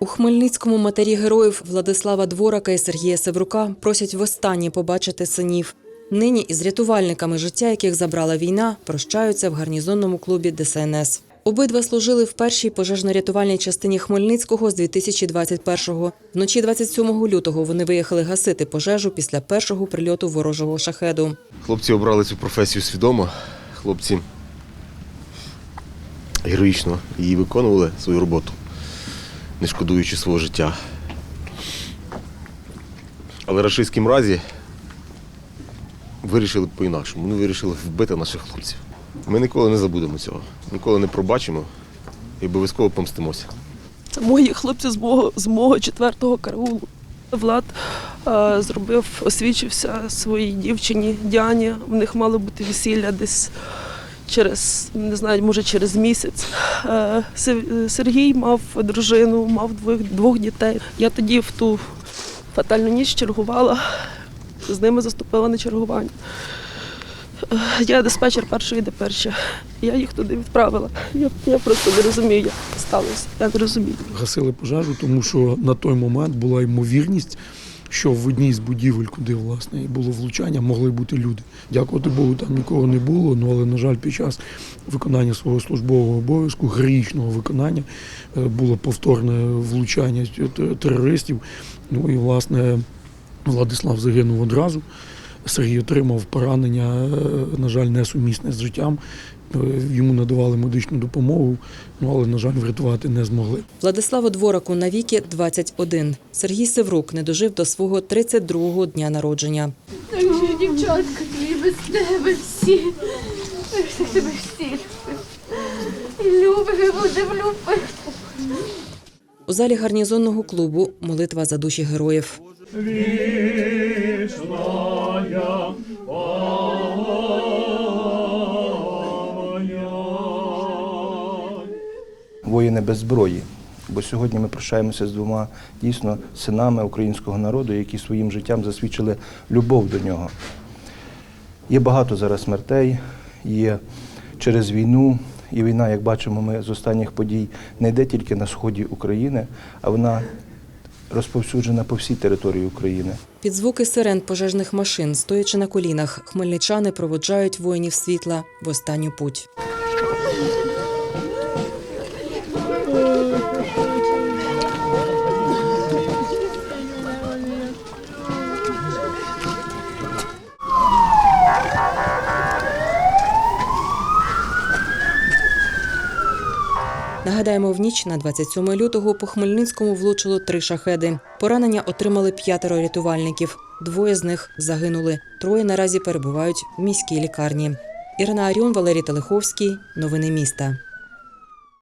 У Хмельницькому матері героїв Владислава Дворака і Сергія Севрука просять востаннє побачити синів. Нині із рятувальниками, життя яких забрала війна, прощаються в гарнізонному клубі ДСНС. Обидва служили в першій пожежно-рятувальній частині Хмельницького з 2021-го. Вночі 27 лютого вони виїхали гасити пожежу після першого прильоту ворожого шахеду. Хлопці обрали цю професію свідомо. Хлопці героїчно її виконували свою роботу, не шкодуючи свого життя. Але рашистські мразі вирішили по-інакшому. Вони вирішили вбити наших хлопців. Ми ніколи не забудемо цього, ніколи не пробачимо і обов'язково помстимося. Це мої хлопці з мого, з мого четвертого караулу. Влад зробив, освічився своїй дівчині Діані. В них мало бути весілля десь через, не знаю, може через місяць. Е, Сергій мав дружину, мав двох, двох дітей. Я тоді в ту фатальну ніч чергувала, з ними заступила на чергування. Е, Я диспетчер першої ДПРЧ. Я їх туди відправила. Я, я просто не розумію, як сталося. Я не розумію. гасили пожежу, тому що на той момент була ймовірність, що в одній з будівель, куди власне було влучання, могли бути люди. Дякувати Богу, там нікого не було. Ну але на жаль, під час виконання свого службового обов'язку, героїчного виконання, е, було повторне влучання терористів. Ну і власне Владислав загинув одразу. Сергій отримав поранення, е, на жаль, несумісне з життям. Е, Йому надавали медичну допомогу, ну але, на жаль, врятувати не змогли. Владиславу Двораку навіки 21. Сергій Севрук не дожив до свого 32-го дня народження. Ой, Дівчатка, твої без тебе всі. Тебе всі. І любить, будемо любити. У залі гарнізонного клубу молитва за душі героїв. Воїни без зброї. Бо сьогодні ми прощаємося з двома дійсно синами українського народу, які своїм життям засвідчили любов до нього. Є багато зараз смертей, є через війну. І війна, як бачимо, ми з останніх подій не йде тільки на сході України, а вона розповсюджена по всій території України. Під звуки сирен пожежних машин, стоячи на колінах, хмельничани проводжають воїнів світла в останню путь. Нагадаємо, в ніч на 27 лютого по Хмельницькому влучило три шахеди. Поранення отримали п'ятеро рятувальників. Двоє з них загинули. Троє наразі перебувають в міській лікарні. Ірина Аріон, Валерій Телеховський. Новини міста.